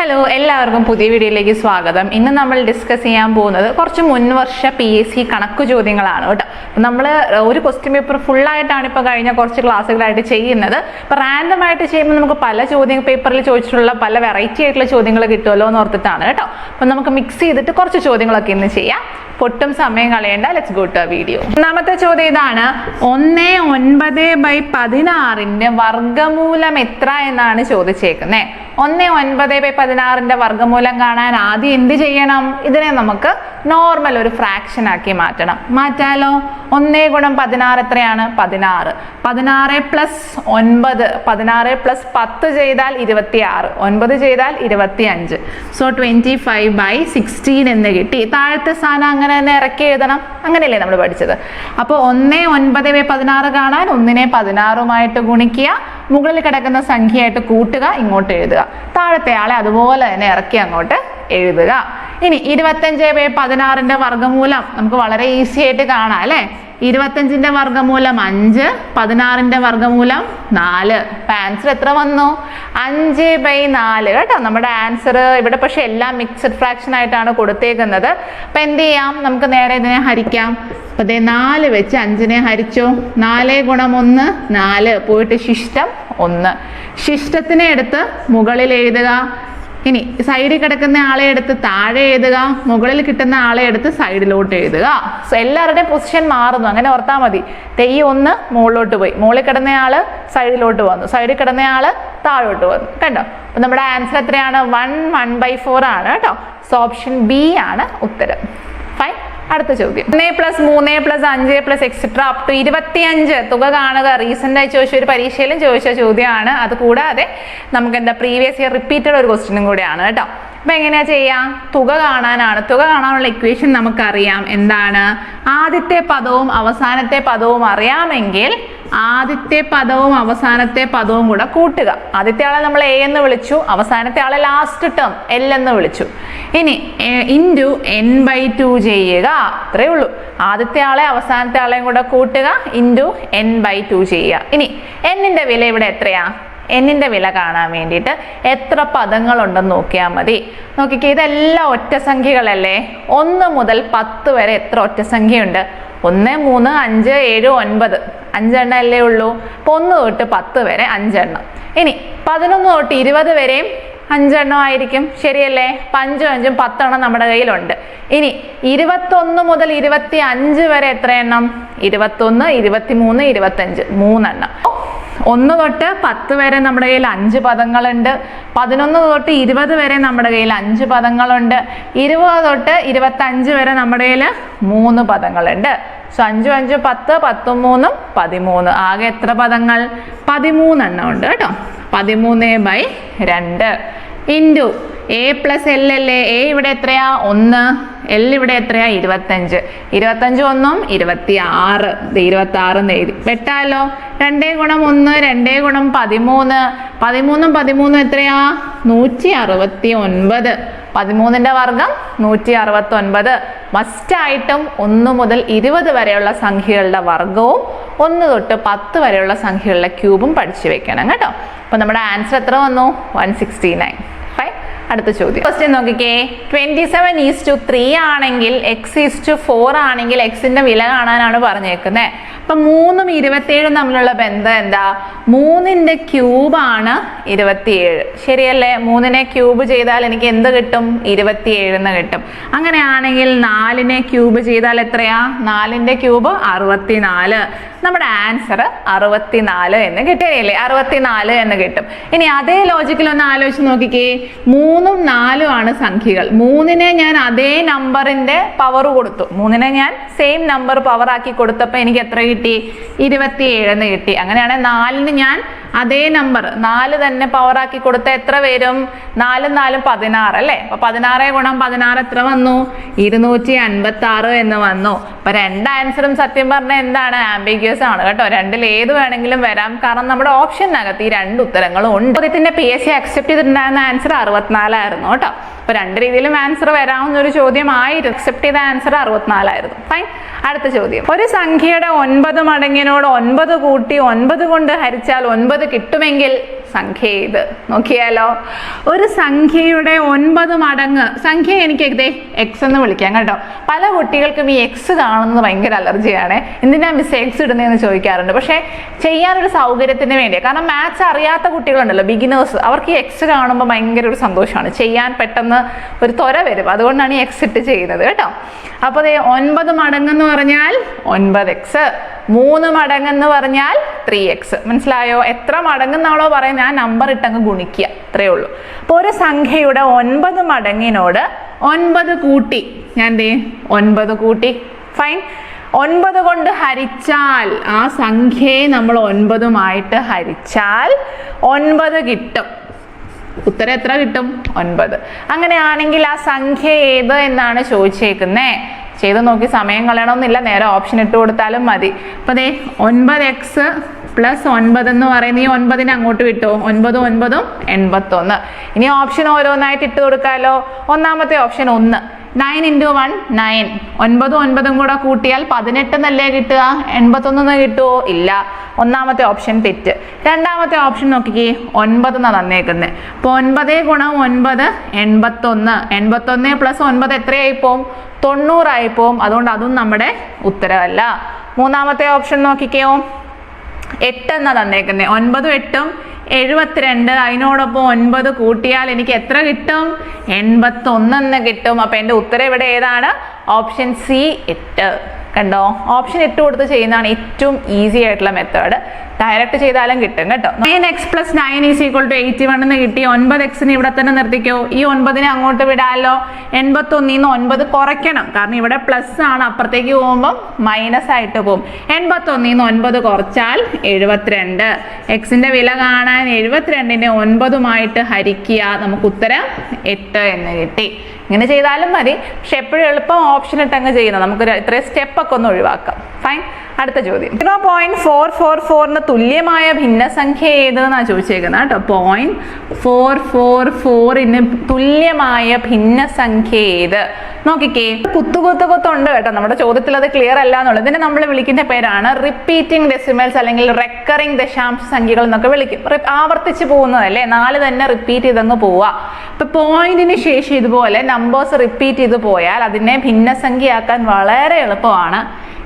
Hello എല്ലാവർക്കും പുതിയ വീഡിയോയിലേക്ക് സ്വാഗതം. ഇന്ന് നമ്മൾ ഡിസ്കസ് ചെയ്യാൻ പോകുന്നത് കുറച്ച് മുൻവർഷ പി എസ് സി കണക്ക് ചോദ്യങ്ങളാണ് കേട്ടോ. നമ്മൾ ഒരു ക്വസ്റ്റ്യൻ പേപ്പർ ഫുള്ളായിട്ടാണ് ഇപ്പോൾ കഴിഞ്ഞ കുറച്ച് ക്ലാസ്സുകളായിട്ട് ചെയ്യുന്നത്. ഇപ്പോൾ റാൻഡം ആയിട്ട് ചെയ്യുമ്പോൾ നമുക്ക് പല ചോദ്യ പേപ്പറിൽ ചോദിച്ചിട്ടുള്ള പല വെറൈറ്റി ആയിട്ടുള്ള ചോദ്യങ്ങൾ കിട്ടുമല്ലോ എന്ന് ഓർത്തിട്ടാണ് കേട്ടോ. അപ്പം നമുക്ക് മിക്സ് ചെയ്തിട്ട് കുറച്ച് ചോദ്യങ്ങളൊക്കെ ഇന്ന് ചെയ്യാം. പൊട്ടും സമയം കളയേണ്ട. ലെറ്റ്സ് ഗോ ടു വീഡിയോ ഒന്നാമത്തെ ചോദ്യം ഇതാണ്. ഒന്ന് ഒൻപത് ബൈ പതിനാറിന്റെ വർഗമൂലം എത്ര എന്നാണ് ചോദിച്ചേക്കുന്നത് ഒന്ന് ഒൻപത് ബൈ പതിനാറിന്റെ വർഗമൂലം കാണാൻ ആദ്യം എന്ത് ചെയ്യണം? ഇതിനെ നമുക്ക് നോർമൽ ഒരു ഫ്രാക്ഷൻ ആക്കി മാറ്റണം. മാറ്റാലോ? ഒന്നേ ഗുണം പതിനാറ് എത്രയാണ്? പതിനാറ്. പതിനാറ് പ്ലസ് ഒൻപത്. പതിനാറ് പ്ലസ് പത്ത് ചെയ്താൽ ഇരുപത്തി ആറ് ഒൻപത് ചെയ്താൽ ഇരുപത്തി അഞ്ച് so twenty five by sixteen എന്ന് കിട്ടി. താഴത്തെ സ്ഥാനം അങ്ങനെ തന്നെ ഇറക്കി എഴുതണം. അങ്ങനെയല്ലേ നമ്മൾ പഠിച്ചത്. അപ്പോൾ ഒന്നേ ഒൻപത് പതിനാറ് കാണാൻ ഒന്നിനെ പതിനാറുമായിട്ട് ഗുണിക്കുക. മുകളിൽ കിടക്കുന്ന സംഖ്യയായിട്ട് കൂട്ടുക ഇങ്ങോട്ട് എഴുതുക. താഴത്തെ ആളെ അതുപോലെ തന്നെ ഇറക്കി അങ്ങോട്ട് എഴുതുക. ഇനി ഇരുപത്തഞ്ച് ബൈ പതിനാറിന്റെ വർഗമൂലം നമുക്ക് വളരെ ഈസി ആയിട്ട് കാണാം അല്ലേ? ഇരുപത്തഞ്ചിന്റെ വർഗമൂലം അഞ്ച് പതിനാറിന്റെ വർഗമൂലം നാല്. ആൻസർ എത്ര വന്നു? അഞ്ച് ബൈ നാല്. കേട്ടോ നമ്മുടെ ആൻസർ ഇവിടെ പക്ഷെ എല്ലാം മിക്സഡ് ഫ്രാക്ഷൻ ആയിട്ടാണ് കൊടുത്തേക്കുന്നത്. അപ്പൊ എന്ത് ചെയ്യാം? നമുക്ക് നേരെ ഇതിനെ ഹരിക്കാം. അപ്പൊ ദേ നാല് വെച്ച് അഞ്ചിനെ ഹരിച്ചു. നാല് ഗുണം ഒന്ന് നാല്. പോയിട്ട് ശിഷ്ടം ഒന്ന്. ശിഷ്ടത്തിനെ എടുത്ത് മുകളിൽ എഴുതുക. ഇനി സൈഡിൽ കിടക്കുന്ന ആളെ എടുത്ത് താഴെ എഴുതുക മുകളിൽ കിട്ടുന്ന ആളെ എടുത്ത് സൈഡിലോട്ട് എഴുതുക. സോ എല്ലാവരുടെയും പൊസിഷൻ മാറുന്നു. അങ്ങനെ ഓർത്താൽ മതി. തെയ്യ് ഒന്ന് മുകളിലോട്ട് പോയി. മുകളിൽ കിടന്ന ആൾ സൈഡിലോട്ട് വന്നു. സൈഡിൽ കിടന്ന ആൾ താഴോട്ട് വന്നു. കണ്ടോ? അപ്പൊ നമ്മുടെ ആൻസർ എത്രയാണ്? വൺ വൺ ബൈ ഫോർ ആണ് കേട്ടോ. സോ ഓപ്ഷൻ ബി ആണ് ഉത്തരം. ഫൈൻ അടുത്ത ചോദ്യം. ഒന്നേ പ്ലസ് മൂന്ന് പ്ലസ് അഞ്ച് പ്ലസ് എക്സെട്ര അപ് ടു ഇരുപത്തിയഞ്ച്. തുക കാണുക. റീസെന്റ് ആയി ചോദിച്ച ഒരു പരീക്ഷയിലും ചോദിച്ച ചോദ്യമാണ്. അത് കൂടാതെ നമുക്ക് എന്താ പ്രീവിയസ് ഇയർ റിപ്പീറ്റഡ് ഒരു ക്വസ്റ്റിനും കൂടെയാണ് കേട്ടോ. അപ്പൊ എങ്ങനെയാ ചെയ്യാം? തുക കാണാനാണ്. തുക കാണാനുള്ള ഇക്വേഷൻ നമുക്കറിയാം. എന്താണ്? ആദ്യത്തെ പദവും അവസാനത്തെ പദവും അറിയാമെങ്കിൽ ആദ്യത്തെ പദവും അവസാനത്തെ പദവും കൂടെ കൂട്ടുക. ആദ്യത്തെ ആളെ നമ്മൾ എ എന്ന് വിളിച്ചു. അവസാനത്തെ ആളെ ലാസ്റ്റ് ടേം എൽ എന്ന് വിളിച്ചു. ഇനി ഇന്റു എൻ ബൈ ടു ചെയ്യുക. അത്രേ ഉള്ളൂ. ആദ്യത്തെ ആളെ അവസാനത്തെ ആളെയും കൂടെ കൂട്ടുക. ഇന്റു എൻ ബൈ ടു ചെയ്യുക. ഇനി എന്നിന്റെ വില ഇവിടെ എത്രയാ? എന്നിന്റെ വില കാണാൻ വേണ്ടിയിട്ട് എത്ര പദങ്ങളുണ്ടെന്ന് നോക്കിയാൽ മതി. നോക്കിക്കേ ഇതെല്ലാം ഒറ്റ സംഖ്യകളല്ലേ? ഒന്ന് മുതൽ പത്ത് വരെ എത്ര ഒറ്റ സംഖ്യയുണ്ട്? ഒന്ന് മൂന്ന് അഞ്ച് ഏഴ് ഒൻപത്. അഞ്ചെണ്ണം അല്ലേ ഉള്ളൂ? അപ്പോൾ ഒന്ന് തൊട്ട് പത്ത് വരെ അഞ്ചെണ്ണം. ഇനി പതിനൊന്ന് തൊട്ട് ഇരുപത് വരെയും അഞ്ചെണ്ണം ആയിരിക്കും. ശരിയല്ലേ? അഞ്ചും അഞ്ചും പത്തെണ്ണം നമ്മുടെ കയ്യിലുണ്ട്. ഇനി ഇരുപത്തൊന്ന് മുതൽ ഇരുപത്തി അഞ്ച് വരെ എത്ര എണ്ണം? ഇരുപത്തൊന്ന് ഇരുപത്തിമൂന്ന് ഇരുപത്തഞ്ച്. മൂന്നെണ്ണം. ഒന്ന് തൊട്ട് പത്ത് വരെ നമ്മുടെ കയ്യിൽ അഞ്ച് പദങ്ങളുണ്ട്. പതിനൊന്ന് തൊട്ട് ഇരുപത് വരെ നമ്മുടെ കയ്യിൽ അഞ്ച് പദങ്ങളുണ്ട്. ഇരുപത് തൊട്ട് ഇരുപത്തഞ്ച് വരെ നമ്മുടെ കയ്യിൽ മൂന്ന് പദങ്ങളുണ്ട്. സോ അഞ്ചും അഞ്ചും പത്ത് പത്തും മൂന്നും പതിമൂന്ന്. ആകെ എത്ര പദങ്ങൾ? പതിമൂന്നെണ്ണം ഉണ്ട് കേട്ടോ. പതിമൂന്ന് ബൈ രണ്ട്. ഇന്റു എ പ്ലസ് എൽ അല്ലേ? എ ഇവിടെ എത്രയാ? ഒന്ന്. എൽ ഇവിടെ എത്രയാ? ഇരുപത്തഞ്ച്. ഇരുപത്തഞ്ച് ഒന്നും ഇരുപത്തി ആറ് ഇരുപത്തി ആറ് എഴുതി. വെട്ടാലോ. രണ്ടേ ഗുണം ഒന്ന് രണ്ടേ ഗുണം പതിമൂന്ന്. പതിമൂന്നും പതിമൂന്നും എത്രയാ? നൂറ്റി അറുപത്തി ഒൻപത് പതിമൂന്നിന്റെ വർഗം നൂറ്റി അറുപത്തി ഒൻപത് മസ്റ്റായിട്ടും ഒന്ന് മുതൽ ഇരുപത് വരെയുള്ള സംഖ്യകളുടെ വർഗവും ഒന്ന് തൊട്ട് പത്ത് വരെയുള്ള സംഖ്യകളുടെ ക്യൂബും പഠിച്ചു വെക്കണം കേട്ടോ. അപ്പൊ നമ്മുടെ ആൻസർ എത്ര വന്നു? വൺ സിക്സ്റ്റി നയൻ അടുത്ത ചോദ്യം. ക്വസ്റ്റ്യൻ നോക്കിക്കേ. Twenty seven is to three ആണെങ്കിൽ എക്സ് ഈസ് ടു ഫോർ ആണെങ്കിൽ എക്സിന്റെ വില കാണാനാണ് പറഞ്ഞേക്കുന്നത് അപ്പൊ മൂന്നും ഇരുപത്തിയേഴും തമ്മിലുള്ള ബന്ധം എന്താ? മൂന്നിന്റെ ക്യൂബാണ് ഇരുപത്തിയേഴ്. ശരിയല്ലേ? മൂന്നിനെ ക്യൂബ് ചെയ്താൽ എനിക്ക് എന്ത് കിട്ടും? ഇരുപത്തിയേഴ് എന്ന് കിട്ടും. അങ്ങനെയാണെങ്കിൽ നാലിനെ ക്യൂബ് ചെയ്താൽ എത്രയാ? നാലിന്റെ ക്യൂബ് അറുപത്തിനാല്. നമ്മുടെ ആൻസർ അറുപത്തിനാല് എന്ന് കിട്ടിയല്ലേ അറുപത്തിനാല് എന്ന് കിട്ടും. ഇനി അതേ ലോജിക്കിൽ ഒന്ന് ആലോചിച്ച് നോക്കിക്കേ. മൂന്നും നാലും ആണ് സംഖ്യകൾ. മൂന്നിനെ ഞാൻ അതേ നമ്പറിന്റെ പവർ കൊടുത്തു. മൂന്നിനെ ഞാൻ സെയിം നമ്പർ പവർ ആക്കി കൊടുത്തപ്പോൾ എനിക്ക് എത്ര കിട്ടി? ഇരുപത്തിയേഴ് എന്ന് കിട്ടി. അങ്ങനെയാണെങ്കിൽ നാലിന് ഞാൻ അതേ നമ്പർ നാല് തന്നെ പവർ ആക്കി കൊടുത്ത എത്ര വരും? നാലും നാലും പതിനാറ് അല്ലേ? അപ്പൊ പതിനാറ് ഗുണം പതിനാറ് എത്ര വന്നു? ഇരുന്നൂറ്റി അൻപത്തി ആറ് എന്ന് വന്നു. അപ്പൊ രണ്ട് ആൻസറും സത്യം പറഞ്ഞാൽ എന്താണ്? ആംബിഗ്യസ് ആണ് കേട്ടോ. രണ്ടിൽ ഏത് വേണമെങ്കിലും വരാം. കാരണം നമ്മുടെ ഓപ്ഷനകത്ത് ഈ രണ്ട് ഉത്തരങ്ങളും ഉണ്ട്. ഇതിന്റെ പി എസ് സി അക്സെപ്റ്റ് ചെയ്തിട്ടുണ്ടായിരുന്ന ആൻസർ അറുപത്തിനാലായിരുന്നു കേട്ടോ. അപ്പൊ രണ്ട് രീതിയിലും ആൻസർ വരാവുന്ന ഒരു ചോദ്യമായിരുന്നു. അക്സെപ്റ്റ് ചെയ്ത ആൻസർ അറുപത്തിനാലായിരുന്നു. ഫൈൻ അടുത്ത ചോദ്യം. ഒരു സംഖ്യയുടെ ഒൻപത് മടങ്ങിനോട് ഒൻപത് കൂട്ടി ഒൻപത് കൊണ്ട് ഹരിച്ചാൽ ഒൻപത് കിട്ടുമെങ്കിൽ സംഖ്യ ഏത് നോക്കിയാലോ? ഒരു സംഖ്യയുടെ ഒൻപത് മടങ്ങ്. സംഖ്യ എനിക്ക് ഇതേ എക്സ് എന്ന് വിളിക്കാം കേട്ടോ. പല കുട്ടികൾക്കും ഈ എക്സ് കാണുന്നത് ഭയങ്കര അലർജിയാണ്. എന്തിനാ മിസ് എക്സ് ഇടുന്നതെന്ന് ചോദിക്കാറുണ്ട്. പക്ഷേ ചെയ്യാനൊരു സൗകര്യത്തിന് വേണ്ടിയാണ് കാരണം മാത്സ് അറിയാത്ത കുട്ടികളുണ്ടല്ലോ ബിഗിനേഴ്സ് അവർക്ക് ഈ എക്സ് കാണുമ്പോൾ ഭയങ്കര ഒരു സന്തോഷമാണ്. ചെയ്യാൻ പെട്ടെന്ന് ഒരു ത്വര വരും. അതുകൊണ്ടാണ് ഈ എക്സ് ഇട്ട് ചെയ്യുന്നത് കേട്ടോ. അപ്പോൾ ദേ ഒൻപത് മടങ്ങെന്ന് പറഞ്ഞാൽ ഒൻപത് എക്സ് മൂന്ന് മടങ്ങ് എന്ന് പറഞ്ഞാൽ ത്രീ എക്സ് മനസ്സിലായോ? എത്ര മടങ്ങ് എന്നാണോ പറയുന്നത്? ആ നമ്പർ ഇട്ടങ്ങ് ഗുണിക്കുക. അത്രേ ഉള്ളൂ. അപ്പോൾ ഒരു സംഖ്യയുടെ ഒൻപത് മടങ്ങിനോട് ഒൻപത് കൂട്ടി. ഞാൻ ദേ ഒൻപത് കൂട്ടി. ഫൈൻ ഒൻപത് കൊണ്ട് ഹരിച്ചാൽ ആ സംഖ്യയെ നമ്മൾ ഒൻപതുമായിട്ട് ഹരിച്ചാൽ ഒൻപത് കിട്ടും. ഉത്തരം എത്ര കിട്ടും? ഒൻപത്. അങ്ങനെയാണെങ്കിൽ ആ സംഖ്യ ഏത് എന്നാണ് ചോദിച്ചേക്കുന്നേ? ചെയ്ത് നോക്കി സമയം കളയണമെന്നില്ല. നേരെ ഓപ്ഷൻ ഇട്ട് കൊടുത്താലും മതി. അപ്പൊ ദേ ഒൻപത് എക്സ് പ്ലസ് ഒൻപത് എന്ന് പറയുന്ന ഈ ഒൻപതിനെ അങ്ങോട്ട് വിട്ടു. ഒൻപതും ഒൻപതും എൺപത്തൊന്ന്. ഇനി ഓപ്ഷൻ ഓരോന്നായിട്ട് ഇട്ട് കൊടുക്കാലോ? ഒന്നാമത്തെ ഓപ്ഷൻ ഒന്ന്. നയൻ ഇന്റു വൺ നയൻ ഒൻപതും ഒൻപതും കൂടെ കൂട്ടിയാൽ പതിനെട്ട് എന്നല്ലേ കിട്ടുക? എൺപത്തൊന്ന് കിട്ടുമോ ഇല്ല. ഒന്നാമത്തെ ഓപ്ഷൻ തെറ്റ്. രണ്ടാമത്തെ ഓപ്ഷൻ നോക്കിക്കേ. ഒൻപത് എന്നാണ് തന്നേക്കുന്നത് അപ്പോൾ ഒൻപത് ഗുണം ഒൻപത് എൺപത്തൊന്ന്. എൺപത്തൊന്ന് പ്ലസ് ഒൻപത് എത്രയായി പോവും? തൊണ്ണൂറായി പോവും. അതുകൊണ്ട് അതും നമ്മുടെ ഉത്തരവല്ല. മൂന്നാമത്തെ ഓപ്ഷൻ നോക്കിക്കോ എട്ട് എന്നാണ് തന്നേക്കുന്നത് ഒൻപതും എട്ടും എഴുപത്തിരണ്ട്. അതിനോടൊപ്പം ഒൻപത് കൂട്ടിയാൽ എനിക്ക് എത്ര കിട്ടും? എൺപത്തൊന്നെന്ന് കിട്ടും. അപ്പൊ എന്റെ ഉത്തരം ഇവിടെ ഏതാണ്? ഓപ്ഷൻ സി എട്ട്. കണ്ടോ? ഓപ്ഷൻ ഇട്ട് കൊടുത്ത് ചെയ്യുന്നതാണ് ഏറ്റവും ഈസി ആയിട്ടുള്ള മെത്തേഡ് ഡയറക്റ്റ് ചെയ്താലും കിട്ടും കേട്ടോ. Nine X plus nine is equal to eighty one എന്ന് കിട്ടി. ഒൻപത് എക്സിന് ഇവിടെ തന്നെ നിർത്തിക്കോ. ഈ ഒൻപതിനെ അങ്ങോട്ട് വിടാലോ. എൺപത്തൊന്നിൽ നിന്ന് ഒൻപത് കുറയ്ക്കണം. കാരണം ഇവിടെ പ്ലസ് ആണ്. അപ്പുറത്തേക്ക് പോകുമ്പോൾ മൈനസ് ആയിട്ട് പോകും. എൺപത്തൊന്നിൽ നിന്ന് ഒൻപത് കുറച്ചാൽ എഴുപത്തിരണ്ട്. എക്സിന്റെ വില കാണാൻ എഴുപത്തിരണ്ടിനെ ഒൻപതുമായിട്ട് ഹരിക്കുക. നമുക്ക് ഉത്തരം എട്ട് എന്ന് കിട്ടി. ഇങ്ങനെ ചെയ്താലും മതി. പക്ഷെ എപ്പോഴും എളുപ്പം ഓപ്ഷൻ ഇട്ടങ്ങ് ചെയ്യുന്നത്. നമുക്ക് ഇത്രയും സ്റ്റെപ്പൊക്കെ ഒന്ന് ഒഴിവാക്കാം. ഫൈൻ അടുത്ത ചോദ്യം. സീറോ പോയിന്റ് ഫോർ ഫോർ ഫോറിന് തുല്യമായ ഭിന്നസംഖ്യ ഏതെന്നാണ് ചോദിച്ചേക്കുന്നത് കേട്ടോ. പോയിന്റ് ഫോർ ഫോർ ഫോറിന് തുല്യമായ ഭിന്നസംഖ്യ ഏത്? നോക്കിക്കേ. കുത്തു കുത്തു കുത്തുണ്ട് കേട്ടോ. നമ്മുടെ ചോദ്യത്തിൽ അത് ക്ലിയർ അല്ല എന്നുള്ളത്. ഇതിനെ നമ്മൾ വിളിക്കുന്ന പേരാണ് റിപ്പീറ്റിംഗ് ഡെസിമൽസ് അല്ലെങ്കിൽ റെക്കറിംഗ് ദശാംശ സംഖ്യകൾ എന്നൊക്കെ വിളിക്കും. ആവർത്തിച്ച് പോകുന്നതല്ലേ? നാല് തന്നെ റിപ്പീറ്റ് ചെയ്തങ്ങ് പോവുക ഇപ്പൊ പോയിന്റിന് ശേഷം ഇതുപോലെ നമ്പേഴ്സ് റിപ്പീറ്റ് ചെയ്ത് പോയാൽ അതിനെ ഭിന്നസംഖ്യയാക്കാൻ വളരെ എളുപ്പമാണ്.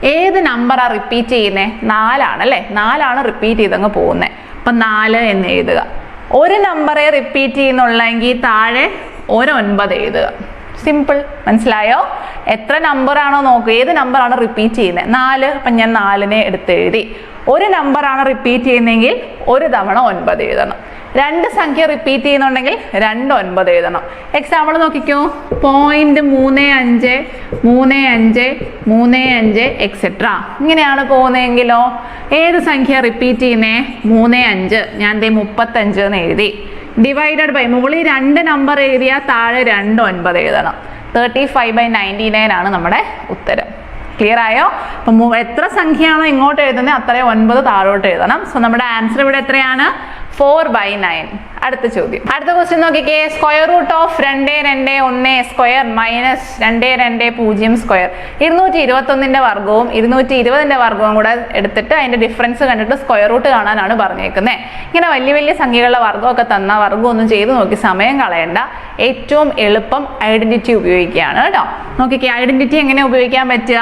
ഏത് നമ്പറാണ് റിപ്പീറ്റ് ചെയ്യുന്നത് നാലാണ് അല്ലേ? നാലാണ് റിപ്പീറ്റ് ചെയ്തങ്ങ് പോകുന്നത് അപ്പൊ നാല് എന്ന് എഴുതുക. ഒരു നമ്പറെ റിപ്പീറ്റ് ചെയ്യുന്നുള്ളെങ്കിൽ താഴെ ഒരു ഒൻപത് എഴുതുക. സിമ്പിൾ മനസ്സിലായോ? എത്ര നമ്പറാണോ നോക്കുക ഏത് നമ്പറാണ് റിപ്പീറ്റ് ചെയ്യുന്നത് നാല്. അപ്പം ഞാൻ നാലിനെ എടുത്ത് എഴുതി ഒരു നമ്പറാണ് റിപ്പീറ്റ് ചെയ്യുന്നതെങ്കിൽ ഒരു തവണ ഒൻപത് എഴുതണം. രണ്ട് സംഖ്യ റിപ്പീറ്റ് ചെയ്യുന്നുണ്ടെങ്കിൽ രണ്ട് ഒൻപത് എഴുതണം. എക്സാമ്പിൾ നോക്കിക്കോ. പോയിന്റ് മൂന്ന് അഞ്ച് മൂന്ന് അഞ്ച് മൂന്ന് അഞ്ച് എക്സെട്ര ഇങ്ങനെയാണ് പോകുന്നതെങ്കിലോ? ഏത് സംഖ്യ റിപ്പീറ്റ് ചെയ്യുന്നേ? മൂന്ന് അഞ്ച്. ഞാൻ ദേ മുപ്പത്തഞ്ച് എന്ന് എഴുതി. ഡിവൈഡഡ് ബൈ മുകളിൽ രണ്ട് നമ്പർ എഴുതിയാൽ താഴെ രണ്ട് ഒൻപത് എഴുതണം. Thirty five by ninety nine ആണ് നമ്മുടെ ഉത്തരം. ക്ലിയർ ആയോ? അപ്പം എത്ര സംഖ്യയാണോ ഇങ്ങോട്ട് എഴുതുന്നത് അത്രയും ഒൻപത് താഴോട്ട് എഴുതണം. സോ നമ്മുടെ ആൻസർ ഇവിടെ എത്രയാണ്? ഫോർ ബൈ നയൻ അടുത്ത ചോദ്യം. അടുത്ത ക്വസ്റ്റ്യൻ നോക്കിക്കേ. സ്ക്വയർ റൂട്ട് ഓഫ് രണ്ട് രണ്ട് ഒന്ന് സ്ക്വയർ മൈനസ് രണ്ട് രണ്ട് പൂജ്യം സ്ക്വയർ ഇരുന്നൂറ്റി ഇരുപത്തൊന്നിന്റെ വർഗവും ഇരുന്നൂറ്റി ഇരുപതിന്റെ വർഗവും കൂടെ എടുത്തിട്ട് അതിന്റെ ഡിഫറൻസ് കണ്ടിട്ട് സ്ക്വയർ റൂട്ട് കാണാനാണ് പറഞ്ഞേക്കുന്നത് ഇങ്ങനെ വലിയ വലിയ സംഖ്യകളുടെ വർഗമൊക്കെ തന്ന വർഗം ഒന്നും ചെയ്ത് നോക്കി സമയം കളയണ്ട. ഏറ്റവും എളുപ്പം ഐഡന്റിറ്റി ഉപയോഗിക്കുകയാണ് കേട്ടോ. നോക്കിക്കേ ഐഡന്റിറ്റി എങ്ങനെ ഉപയോഗിക്കാൻ പറ്റുക?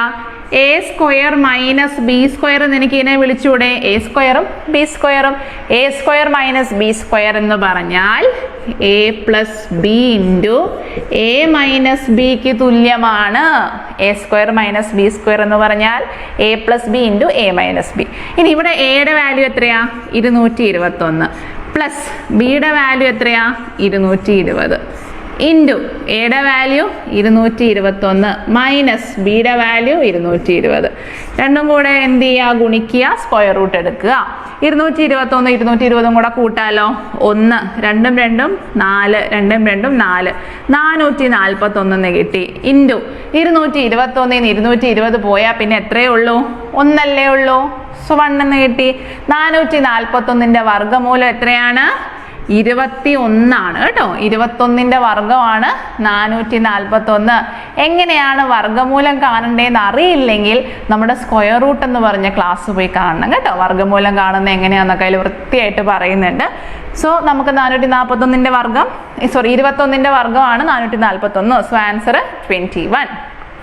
A square minus B square എന്ന് എനിക്ക് ഇതിനെ വിളിച്ചൂടെ? എ സ്ക്വയറും ബി സ്ക്വയറും A square minus B square എന്ന് പറഞ്ഞാൽ A plus B into A minus ബിക്ക് തുല്യമാണ്. A square minus B square എന്ന് പറഞ്ഞാൽ A plus B into A minus B ഇനി ഇവിടെ എയുടെ വാല്യൂ എത്രയാ? ഇരുന്നൂറ്റി ഇരുപത്തൊന്ന്. പ്ലസ് ബിയുടെ വാല്യൂ എത്രയാ? ഇരുന്നൂറ്റി ഇരുപത്. ഇന്റു എയുടെ വാല്യൂ ഇരുന്നൂറ്റി ഇരുപത്തൊന്ന് മൈനസ് ബിയുടെ വാല്യൂ ഇരുന്നൂറ്റി ഇരുപത് രണ്ടും കൂടെ എന്ത് ചെയ്യുക? ഗുണിക്കുക സ്ക്വയർ റൂട്ട് എടുക്കുക. ഇരുന്നൂറ്റി ഇരുപത്തൊന്ന് ഇരുന്നൂറ്റി ഇരുപതും കൂടെ കൂട്ടാലോ? ഒന്ന് രണ്ടും രണ്ടും നാല് രണ്ടും രണ്ടും നാല്. നാനൂറ്റി നാൽപ്പത്തൊന്ന് കിട്ടി. ഇന്റു ഇരുന്നൂറ്റി ഇരുപത്തൊന്നിൽ നിന്ന് ഇരുന്നൂറ്റി ഇരുപത് പോയാൽ പിന്നെ എത്രയേ ഉള്ളൂ? ഒന്നല്ലേ ഉള്ളൂ. സോ വൺ എന്ന് കിട്ടി. നാനൂറ്റി നാൽപ്പത്തൊന്നിന്റെ വർഗമൂലം എത്രയാണ്? ഇരുപത്തി ഒന്നാണ് കേട്ടോ. ഇരുപത്തൊന്നിന്റെ വർഗമാണ് നാനൂറ്റി നാൽപ്പത്തൊന്ന് എങ്ങനെയാണ് വർഗമൂലം കാണണ്ടേന്ന് അറിയില്ലെങ്കിൽ നമ്മുടെ സ്ക്വയർ റൂട്ട് എന്ന് പറഞ്ഞ ക്ലാസ് പോയി കാണണം കേട്ടോ. വർഗമൂലം കാണുന്ന എങ്ങനെയാണെന്നൊക്കെ അതിൽ വൃത്തിയായിട്ട് പറയുന്നുണ്ട്. സോ നമുക്ക് നാനൂറ്റി നാൽപ്പത്തൊന്നിന്റെ വർഗം സോറി ഇരുപത്തൊന്നിന്റെ വർഗമാണ് നാനൂറ്റി നാൽപ്പത്തൊന്ന് so answer twenty one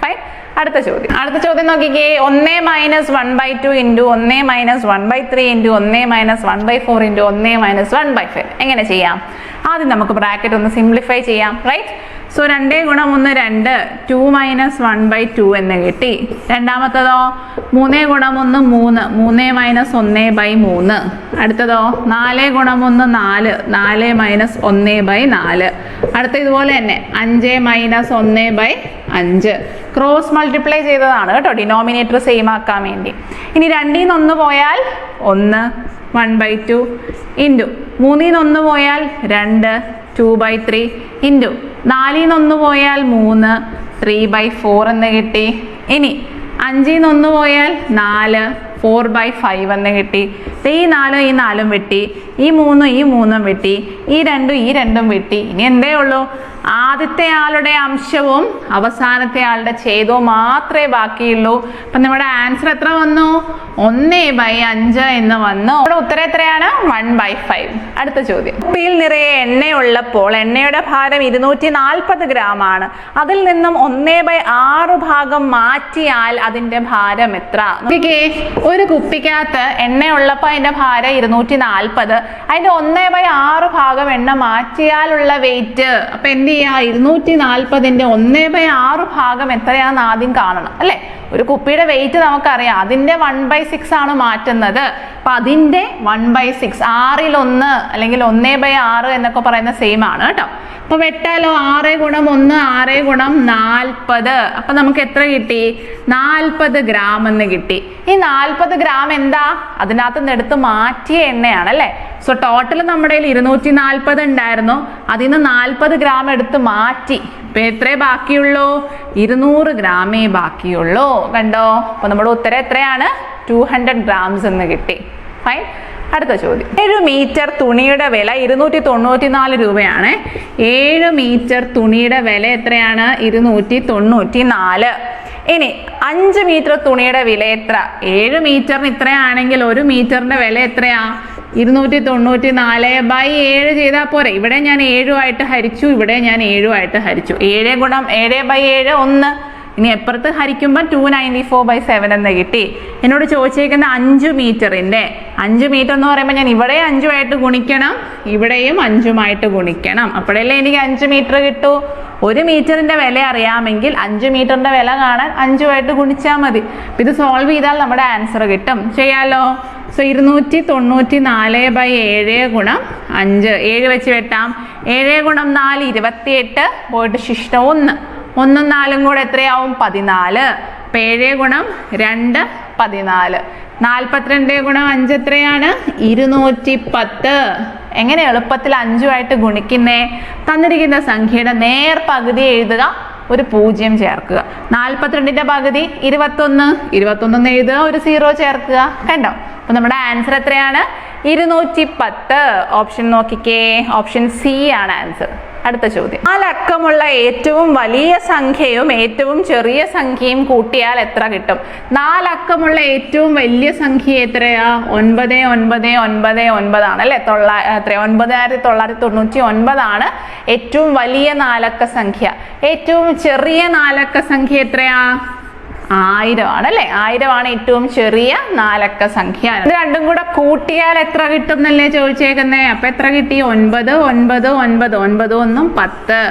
fine അടുത്ത ചോദ്യം. അടുത്ത ചോദ്യം നോക്കിക്കേ. ഒന്നേ minus one by two into ഒന്നേ minus one by three into ഒന്നേ minus one by four into ഒന്നേ മൈനസ് വൺ ബൈ ഫൈവ് എങ്ങനെ ചെയ്യാം? ആദ്യം നമുക്ക് ബ്രാക്കറ്റ് ഒന്ന് സിംപ്ലിഫൈ ചെയ്യാം റൈറ്റ് സോ രണ്ടേ ഗുണം ഒന്ന് രണ്ട് two minus one by two എന്ന് കിട്ടി. രണ്ടാമത്തതോ മൂന്നേ ഗുണം ഒന്ന് മൂന്ന് മൂന്നേ മൈനസ് ഒന്നേ ബൈ മൂന്ന്. അടുത്തതോ നാല് ഗുണം ഒന്ന് നാല് നാല് മൈനസ് ഒന്നേ ബൈ നാല്. അടുത്ത ഇതുപോലെ തന്നെ അഞ്ച് മൈനസ് ഒന്നേ ബൈ അഞ്ച്. ക്രോസ് മൾട്ടിപ്ലൈ ചെയ്തതാണ് കേട്ടോ ഡിനോമിനേറ്റർ സെയിം ആക്കാൻ വേണ്ടി. ഇനി രണ്ടിൽ നിന്ന് ഒന്ന് പോയാൽ ഒന്ന് വൺ ബൈ ടു ഇന്റു മൂന്നിൽ നിന്ന് ഒന്ന് പോയാൽ രണ്ട് ടു ബൈ ത്രീ ഇന്റു നാലിൽ നിന്ന് ഒന്ന് പോയാൽ മൂന്ന് ത്രീ ബൈ ഫോർ എന്ന് കിട്ടി. ഇനി അഞ്ചിൽ നിന്ന് ഒന്ന് പോയാൽ നാല് ഫോർ ബൈ ഫൈവ് എന്ന് കിട്ടി. ഈ നാലും ഈ നാലും വെട്ടി. ഈ മൂന്നും ഈ മൂന്നും വെട്ടി. ഈ രണ്ടും ഈ രണ്ടും വെട്ടി. ഇനി എന്തേ ഉള്ളൂ? ആദ്യത്തെ ആളുടെ അംശവും അവസാനത്തെ ആളുടെ ഛേദവും മാത്രമേ ബാക്കിയുള്ളൂ. അപ്പം നമ്മുടെ ആൻസർ എത്ര വന്നു? ഒന്ന് ബൈ അഞ്ച് എന്ന് വന്നു. നമ്മുടെ ഉത്തരം എത്രയാണ്? വൺ ബൈ ഫൈവ് അടുത്ത ചോദ്യം. കുപ്പിയിൽ നിറയെ എണ്ണയുള്ളപ്പോൾ എണ്ണയുടെ ഭാരം ഇരുന്നൂറ്റി നാൽപ്പത് ഗ്രാം ആണ്. അതിൽ നിന്നും ഒന്നേ ബൈ ആറ് ഭാഗം മാറ്റിയാൽ അതിന്റെ ഭാരം എത്ര? ഒരു കുപ്പിക്കകത്ത് എണ്ണ ഉള്ളപ്പോൾ അതിന്റെ ഭാരം ഇരുന്നൂറ്റി നാൽപ്പത് അതിന്റെ ഒന്നേ ബൈ ആറ് ഭാഗം എണ്ണ മാറ്റിയാലുള്ള വെയിറ്റ് അപ്പം എന്ത് ചെയ്യുക ഇരുന്നൂറ്റി നാൽപ്പതിന്റെ ഒന്നേ ബൈ ആറ് ഭാഗം എത്രയാണെന്ന് ആദ്യം കാണണം അല്ലെ? ഒരു കുപ്പിയുടെ വെയിറ്റ് നമുക്കറിയാം. അതിന്റെ വൺ ബൈ സിക്സ് ആണ് മാറ്റുന്നത്. അപ്പൊ അതിന്റെ വൺ ബൈ സിക്സ് ആറിൽ ഒന്ന് അല്ലെങ്കിൽ ഒന്നേ ബൈ ആറ് എന്നൊക്കെ പറയുന്ന സെയിം ആണ് കേട്ടോ. അപ്പൊ വെട്ടാലോ ആറ് ഗുണം ഒന്ന് ആറ് ഗുണം നാൽപ്പത്. അപ്പൊ നമുക്ക് എത്ര കിട്ടി? നാൽപ്പത് ഗ്രാം എന്ന് കിട്ടി. ഈ നാൽപ്പത് ഗ്രാം എന്താ? അതിനകത്ത് നിന്ന് എടുത്ത് മാറ്റിയ എണ്ണയാണ് അല്ലേ? സോ ടോട്ടൽ നമ്മുടെ കയ്യിൽ ഇരുന്നൂറ്റി നാൽപ്പത് ഉണ്ടായിരുന്നു. അതിൽ നിന്ന് നാൽപ്പത് ഗ്രാം എടുത്ത് മാറ്റി. ഇപ്പൊ എത്രേ ബാക്കിയുള്ളൂ? ഇരുന്നൂറ് ഗ്രാമേ ബാക്കിയുള്ളൂ. കണ്ടോ? അപ്പൊ നമ്മുടെ ഉത്തരം എത്രയാണ്? ടു ഹൺഡ്രഡ് ഗ്രാംസ് എന്ന് കിട്ടി. ഫൈൻ അടുത്ത ചോദ്യം. ഏഴ് മീറ്റർ തുണിയുടെ വില ഇരുന്നൂറ്റി തൊണ്ണൂറ്റി നാല് രൂപയാണ്. ഏഴ് മീറ്റർ തുണിയുടെ വില എത്രയാണ്? ഇരുന്നൂറ്റി തൊണ്ണൂറ്റി നാല് ഇനി അഞ്ച് മീറ്റർ തുണിയുടെ വില എത്ര? ഏഴ് മീറ്ററിന് ഇത്രയാണെങ്കിൽ ഒരു മീറ്ററിന്റെ വില എത്രയാ? ഇരുന്നൂറ്റി തൊണ്ണൂറ്റി നാല് ബൈ ഏഴ് ചെയ്താൽ പോരെ. ഇവിടെ ഞാൻ ഏഴുമായിട്ട് ഹരിച്ചു ഇവിടെ ഞാൻ ഏഴുമായിട്ട് ഹരിച്ചു. ഏഴ് ഗുണം ഏഴ് ബൈ ഏഴ് ഒന്ന്. ഇനി എപ്പുറത്ത് ഹരിക്കുമ്പോൾ two ninety four by seven എന്ന് കിട്ടി. എന്നോട് ചോദിച്ചേക്കുന്ന അഞ്ച് മീറ്ററിന്റെ. അഞ്ച് മീറ്റർ എന്ന് പറയുമ്പോൾ ഞാൻ ഇവിടെ അഞ്ചുമായിട്ട് ഗുണിക്കണം ഇവിടെയും അഞ്ചുമായിട്ട് ഗുണിക്കണം. അപ്പോഴല്ലേ എനിക്ക് അഞ്ച് മീറ്റർ കിട്ടൂ? ഒരു മീറ്ററിന്റെ വില അറിയാമെങ്കിൽ അഞ്ച് മീറ്ററിന്റെ വില കാണാൻ അഞ്ചുമായിട്ട് ഗുണിച്ചാൽ മതി. ഇത് സോൾവ് ചെയ്താൽ നമ്മുടെ ആൻസർ കിട്ടും. ചെയ്യാലോ? സോ ഇരുന്നൂറ്റി തൊണ്ണൂറ്റി നാല് ബൈ ഏഴ് ഗുണം അഞ്ച്. ഏഴ് വെച്ച് വെട്ടാം. ഏഴ് ഗുണം നാല് ഇരുപത്തിയെട്ട്. പോയിട്ട് ശിഷ്ടം ഒന്ന്. ഒന്നും നാലും കൂടെ എത്രയാവും? പതിനാല്. ഏഴ് ഗുണം രണ്ട് പതിനാല്. നാൽപ്പത്തിരണ്ട് ഗുണം അഞ്ച് എത്രയാണ്? ഇരുന്നൂറ്റി പത്ത് എങ്ങനെ എളുപ്പത്തിൽ അഞ്ചുമായിട്ട് ഗുണിക്കുന്നേ? തന്നിരിക്കുന്ന സംഖ്യയുടെ നേർ പകുതി എഴുതുക ഒരു പൂജ്യം ചേർക്കുക. നാൽപ്പത്തിരണ്ടിന്റെ പകുതി ഇരുപത്തൊന്ന്. ഇരുപത്തൊന്ന് എഴുതുക ഒരു സീറോ ചേർക്കുക. കണ്ടോ? അപ്പൊ നമ്മുടെ ആൻസർ എത്രയാണ്? ഇരുന്നൂറ്റി പത്ത് ഓപ്ഷൻ നോക്കിക്കേ. ഓപ്ഷൻ സി ആണ് ആൻസർ. അടുത്ത ചോദ്യം. നാലക്കമുള്ള ഏറ്റവും വലിയ സംഖ്യയും ഏറ്റവും ചെറിയ സംഖ്യയും കൂട്ടിയാൽ എത്ര കിട്ടും? നാലക്കമുള്ള ഏറ്റവും വലിയ സംഖ്യ എത്രയാ? ഒൻപത് ഒൻപത് ഒൻപത് ഒൻപതാണ് അല്ലെ? തൊള്ളാ എത്ര ഒൻപതിനായിരത്തി തൊള്ളായിരത്തി തൊണ്ണൂറ്റി ഒൻപതാണ് ഏറ്റവും വലിയ നാലക്ക സംഖ്യ. ഏറ്റവും ചെറിയ നാലക്ക സംഖ്യ എത്രയാ? ആയിരമാണ് അല്ലെ ആയിരമാണ് ഏറ്റവും ചെറിയ നാലക്ക സംഖ്യ. രണ്ടും കൂടെ കൂട്ടിയാൽ എത്ര കിട്ടും എന്നല്ലേ ചോദിച്ചേക്കുന്നേ? അപ്പൊ എത്ര കിട്ടി? ഒൻപത് ഒൻപത് ഒൻപത്. ഒൻപത് ഒന്നും പത്ത്.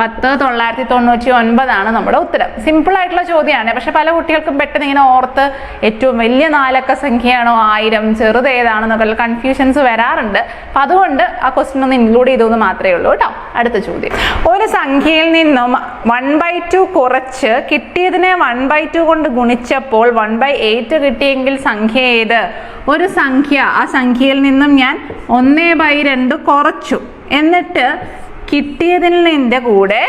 പത്ത് തൊള്ളായിരത്തി തൊണ്ണൂറ്റി ഒൻപതാണ് നമ്മുടെ ഉത്തരം. സിമ്പിൾ ആയിട്ടുള്ള ചോദ്യമാണ്. പക്ഷെ പല കുട്ടികൾക്കും പെട്ടെന്ന് ഇങ്ങനെ ഓർത്ത് ഏറ്റവും വലിയ നാലക്ക സംഖ്യയാണോ ആയിരം ചെറുത് ഏതാണെന്നൊക്കെ കൺഫ്യൂഷൻസ് വരാറുണ്ട്. അപ്പൊ അതുകൊണ്ട് ആ ക്വസ്റ്റ്യൻ ഒന്ന് ഇൻക്ലൂഡ് ചെയ്തു മാത്രമേ ഉള്ളൂ കേട്ടോ. അടുത്ത ചോദ്യം. ഒരു സംഖ്യയിൽ നിന്നും വൺ ബൈ ടു കുറച്ച് കിട്ടിയതിനെ വൺ ബൈ ടു കൊണ്ട് ഗുണിച്ചപ്പോൾ വൺ ബൈ എയ്റ്റ് കിട്ടിയെങ്കിൽ സംഖ്യ ഏത്? ഒരു സംഖ്യ. ആ സംഖ്യയിൽ നിന്നും ഞാൻ ഒന്നേ ബൈ രണ്ട് കുറച്ചു. എന്നിട്ട് കിട്ടിയതിൽ നിന്റെ കൂടെ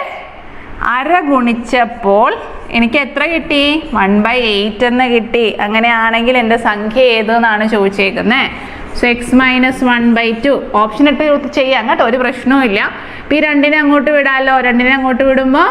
അര ഗുണിച്ചപ്പോൾ എനിക്ക് എത്ര കിട്ടി? വൺ ബൈ എയ്റ്റ് എന്ന് കിട്ടി. അങ്ങനെയാണെങ്കിൽ എന്റെ സംഖ്യ ഏതെന്നാണ് ചോദിച്ചേക്കുന്നത് so X minus one by two option ഇട്ട് ചെയ്യാം കേട്ടോ ഒരു പ്രശ്നവും ഇല്ല. ഇപ്പം ഈ രണ്ടിനെ അങ്ങോട്ട് വിടാമല്ലോ രണ്ടിനെ അങ്ങോട്ട് വിടുമ്പോൾ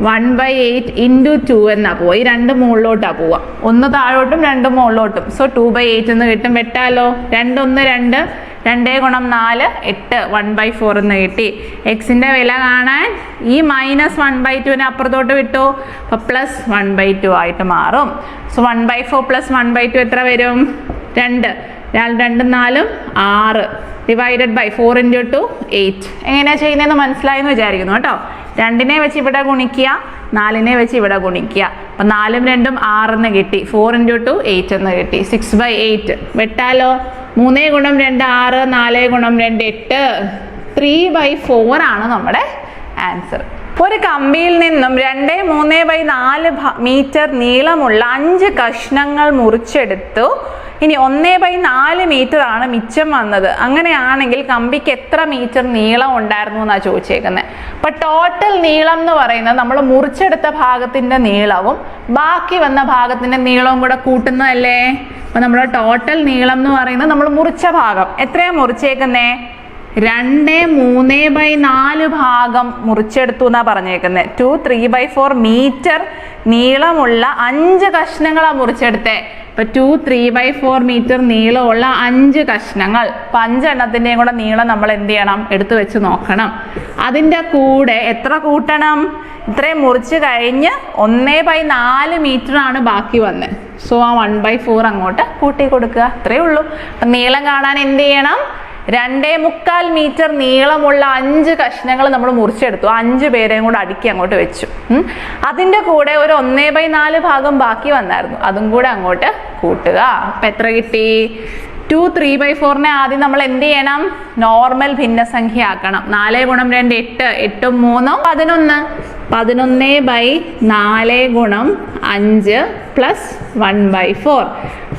one by eight into two എന്നാ പോവുക. ഈ രണ്ട് മുകളിലോട്ടാണ് പോവുക. ഒന്ന് താഴോട്ടും രണ്ട് മുകളിലോട്ടും. സോ ടു ബൈ എയ്റ്റ് എന്ന് കിട്ടും. വെട്ടാലോ രണ്ടൊന്ന് രണ്ട്. രണ്ടേ ഗുണം നാല് എട്ട്. വൺ ബൈ ഫോർ എന്ന് കിട്ടി. എക്സിന്റെ വില കാണാൻ ഈ മൈനസ് വൺ ബൈ ടുവിനെ അപ്പുറത്തോട്ട് വിട്ടു? അപ്പോൾ പ്ലസ് വൺ ബൈ ടു ആയിട്ട് മാറും. So one by four plus one by two എത്ര വരും? രണ്ട്. രണ്ട് നാലും ആറ്. Divided by four into two eight എങ്ങനെയാണ് ചെയ്യുന്നതെന്ന് മനസ്സിലായെന്ന് വിചാരിക്കുന്നു കേട്ടോ. രണ്ടിനെ വെച്ച് ഇവിടെ ഗുണിക്കുക നാലിനെ വെച്ച് ഇവിടെ ഗുണിക്കുക. അപ്പം നാലും രണ്ടും ആറെന്ന് കിട്ടി. ഫോർ ഇന്റു ടു എയ്റ്റ് എന്ന് കിട്ടി. സിക്സ് ബൈ എയ്റ്റ് വെട്ടാലോ? മൂന്നേ ഗുണം രണ്ട് ആറ് നാല് ഗുണം രണ്ട് എട്ട്. ത്രീ ബൈ ഫോർ ആണ് നമ്മുടെ ആൻസർ ഒരു കമ്പിയിൽ നിന്നും രണ്ട് മൂന്ന് ബൈ നാല് മീറ്റർ നീളമുള്ള അഞ്ച് കഷ്ണങ്ങൾ മുറിച്ചെടുത്തു. ഇനി ഒന്ന് ബൈ നാല് മീറ്റർ ആണ് മിച്ചം വന്നത്. അങ്ങനെയാണെങ്കിൽ കമ്പിക്ക് എത്ര മീറ്റർ നീളം ഉണ്ടായിരുന്നു എന്നാണ് ചോദിച്ചേക്കുന്നത് അപ്പൊ ടോട്ടൽ നീളം എന്ന് പറയുന്നത് നമ്മൾ മുറിച്ചെടുത്ത ഭാഗത്തിന്റെ നീളവും ബാക്കി വന്ന ഭാഗത്തിന്റെ നീളവും കൂടെ കൂട്ടുന്നതല്ലേ? അപ്പൊ നമ്മുടെ ടോട്ടൽ നീളം എന്ന് പറയുന്നത് നമ്മൾ മുറിച്ച ഭാഗം. എത്രയാ മുറിച്ചേക്കുന്നേ? രണ്ട് മൂന്ന് ബൈ നാല് ഭാഗം മുറിച്ചെടുത്തു എന്നാ പറഞ്ഞേക്കുന്നത് two three by four metre നീളമുള്ള അഞ്ച് കഷ്ണങ്ങളാണ് മുറിച്ചെടുത്തേ. ഇപ്പൊ two three by four metre നീളമുള്ള അഞ്ച് കഷ്ണങ്ങൾ. അപ്പൊ അഞ്ചെണ്ണത്തിന്റെയും കൂടെ നീളം നമ്മൾ എന്ത് ചെയ്യണം? എടുത്തു വെച്ച് നോക്കണം. അതിന്റെ കൂടെ എത്ര കൂട്ടണം? ഇത്രയും മുറിച്ച് കഴിഞ്ഞ് ഒന്നേ ബൈ നാല് ആണ് ബാക്കി വന്നത് സോ ആ വൺ ബൈ ഫോർ അങ്ങോട്ട് കൂട്ടി കൊടുക്കുക. അത്രേ ഉള്ളൂ. നീളം കാണാൻ എന്ത് ചെയ്യണം? രണ്ടേ മുക്കാൽ മീറ്റർ നീളമുള്ള അഞ്ച് കഷ്ണങ്ങൾ നമ്മൾ മുറിച്ചെടുത്തു. അഞ്ച് പേരെയും കൂടെ അടുക്കി അങ്ങോട്ട് വെച്ചു. അതിന്റെ കൂടെ ഒരു ഒന്നേ ബൈ നാല് ഭാഗം ബാക്കി വന്നായിരുന്നു. അതും കൂടെ അങ്ങോട്ട് കൂട്ടുക. അപ്പം എത്ര കിട്ടി? ടു ത്രീ ബൈ ഫോറിനെ ആദ്യം നമ്മൾ എന്ത് ചെയ്യണം? നോർമൽ ഭിന്നസംഖ്യ ആക്കണം നാല് ഗുണം രണ്ട് എട്ട്. എട്ടും മൂന്നും പതിനൊന്ന്. പതിനൊന്ന് ബൈ നാല് ഗുണം അഞ്ച് പ്ലസ് വൺ ബൈ ഫോർ.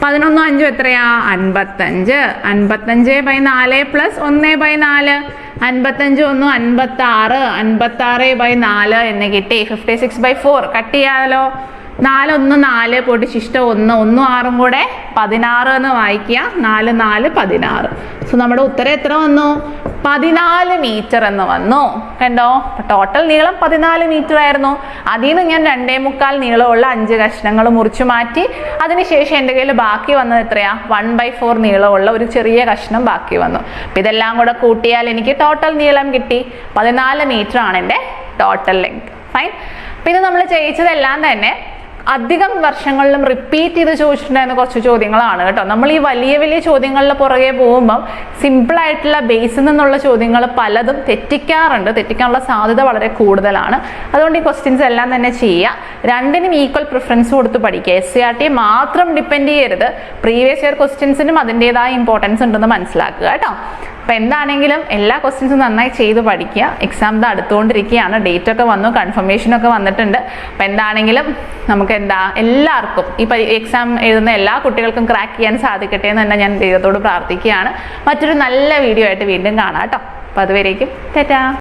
പതിനൊന്നും അഞ്ചും എത്രയാ? അൻപത്തഞ്ച്. അൻപത്തഞ്ച് ബൈ നാല് പ്ലസ് ഒന്ന് ബൈ നാല്. അൻപത്തഞ്ച് ഒന്നും അൻപത്താറ്. അൻപത്താറ് ബൈ നാല് എന്ന് കിട്ടി. Fifty six by four cut ചെയ്യാലോ? നാലൊന്ന് നാല് പോയിട്ട് ശിഷ്ടം ഒന്ന് ഒന്നും ആറും കൂടെ പതിനാറ് എന്ന് വായിക്കുക. നാല് നാല് പതിനാറ്. സോ നമ്മുടെ ഉത്തരം എത്ര വന്നു? പതിനാല് മീറ്റർ എന്ന് വന്നു. കണ്ടോ? ടോട്ടൽ നീളം പതിനാല് മീറ്റർ ആയിരുന്നു. അതിൽ നിന്ന് ഞാൻ രണ്ടേ മുക്കാൽ നീളമുള്ള അഞ്ച് കഷ്ണങ്ങൾ മുറിച്ചു മാറ്റി. അതിനുശേഷം എന്റെ കയ്യിൽ ബാക്കി വന്നത് എത്രയാ? വൺ ബൈ ഫോർ നീളമുള്ള ഒരു ചെറിയ കഷ്ണം ബാക്കി വന്നു. അപ്പം ഇതെല്ലാം കൂടെ കൂട്ടിയാൽ എനിക്ക് ടോട്ടൽ നീളം കിട്ടി. പതിനാല് മീറ്റർ ആണ് എന്റെ ടോട്ടൽ ലെങ്ത് ഫൈൻ പിന്നെ നമ്മൾ ചെയ്യിച്ചതെല്ലാം തന്നെ അധികം വർഷങ്ങളിലും റിപ്പീറ്റ് ചെയ്ത് ചോദിച്ചിട്ടുണ്ടായിരുന്ന കുറച്ച് ചോദ്യങ്ങളാണ് കേട്ടോ. നമ്മൾ ഈ വലിയ വലിയ ചോദ്യങ്ങളുടെ പുറകെ പോകുമ്പം സിമ്പിളായിട്ടുള്ള ബേസിൽ നിന്നുള്ള ചോദ്യങ്ങൾ പലതും തെറ്റിക്കാറുണ്ട്. തെറ്റിക്കാനുള്ള സാധ്യത വളരെ കൂടുതലാണ്. അതുകൊണ്ട് ഈ ക്വസ്റ്റ്യൻസ് എല്ലാം തന്നെ ചെയ്യുക. രണ്ടിനും ഈക്വൽ പ്രിഫറൻസ് കൊടുത്ത് പഠിക്കുക. എസ് സി ആർ ടി മാത്രം ഡിപ്പെൻഡ് ചെയ്യരുത്. പ്രീവിയസ് ഇയർ ക്വസ്റ്റ്യൻസിനും അതിന്റെതായ ഇമ്പോർട്ടൻസ് ഉണ്ടെന്ന് മനസ്സിലാക്കുക കേട്ടോ. അപ്പം എന്താണെങ്കിലും എല്ലാ ക്വസ്റ്റ്യൻസും നന്നായി ചെയ്ത് പഠിക്കുക. എക്സാം ഇത് അടുത്തുകൊണ്ടിരിക്കുകയാണ്. ഡേറ്റ് ഒക്കെ വന്നു കൺഫർമേഷനൊക്കെ വന്നിട്ടുണ്ട്. അപ്പോൾ എന്താണെങ്കിലും നമുക്ക് എന്താ എല്ലാവർക്കും ഈ എക്സാം എഴുതുന്ന എല്ലാ കുട്ടികൾക്കും ക്രാക്ക് ചെയ്യാൻ സാധിക്കട്ടെ എന്ന് തന്നെ ഞാൻ ദൈവത്തോട് പ്രാർത്ഥിക്കുകയാണ്. മറ്റൊരു നല്ല വീഡിയോ ആയിട്ട് വീണ്ടും കാണാം കേട്ടോ. അപ്പം അതുവരേക്കും തെറ്റാ